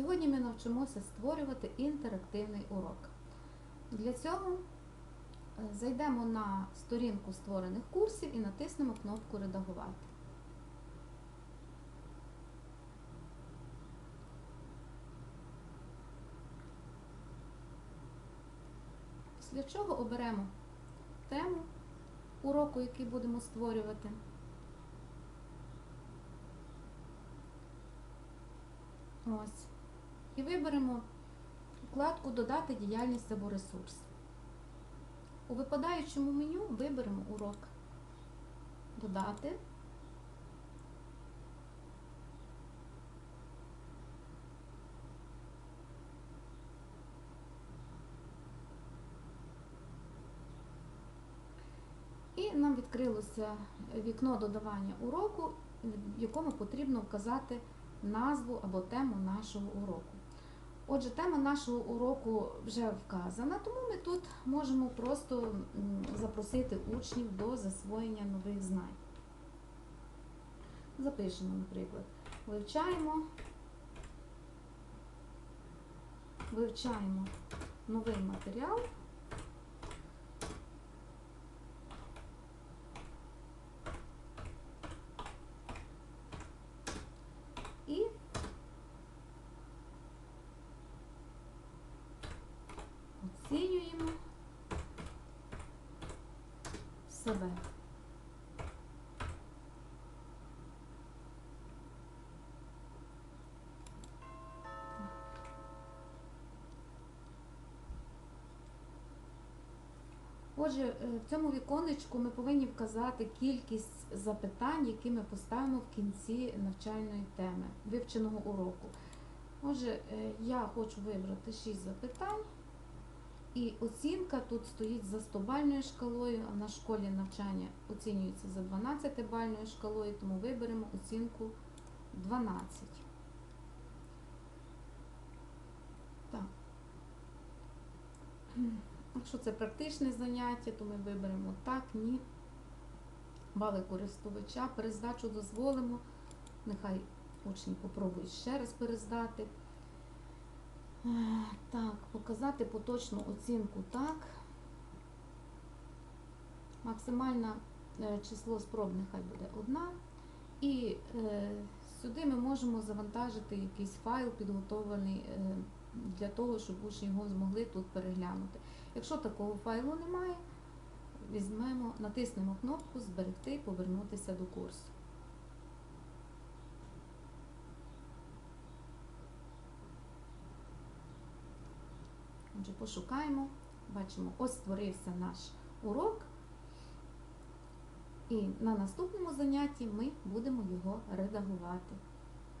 Сьогодні ми навчимося створювати інтерактивний урок. Для цього е, зайдемо на сторінку створених курсів і натиснемо кнопку Редагувати. Після чого оберемо тему уроку, який будемо створювати. Ось. І виберемо вкладку Додати діяльність або ресурс. У випадаючому меню виберемо урок. Додати. І нам відкрилося вікно додавання уроку, в якому потрібно вказати назву або тему нашого уроку. Отже, тема нашого уроку вже вказана, тому ми тут можемо просто запросити учнів до засвоєння нових знань. Запишемо, наприклад, вивчаємо, вивчаємо новий матеріал. І оцінюємо себе. Отже, е, в цьому віконечку ми повинні вказати кількість запитань, які ми поставимо в кінці навчальної теми, вивченого уроку. Отже, е, я хочу вибрати 6 запитань, і оцінка тут стоїть за 100-бальною шкалою, а нашій школі навчання оцінюється за 12-бальною шкалою, тому виберемо оцінку 12. Так. Якщо це практичне заняття, то ми виберемо так, ні. Бали користувача, перездачу дозволимо. Нехай учні попробують ще раз перездати. Е, Так, показати поточну оцінку так. Максимальне е, число спроб нехай буде одна. І е, сюди ми можемо завантажити якийсь файл, підготовлений е, для того, щоб учні його змогли тут переглянути. Якщо такого файлу немає, візьмемо, натиснемо кнопку Зберегти і повернутися до курсу. Отже, пошукаємо, бачимо, ось створився наш урок. І на наступному занятті ми будемо його редагувати.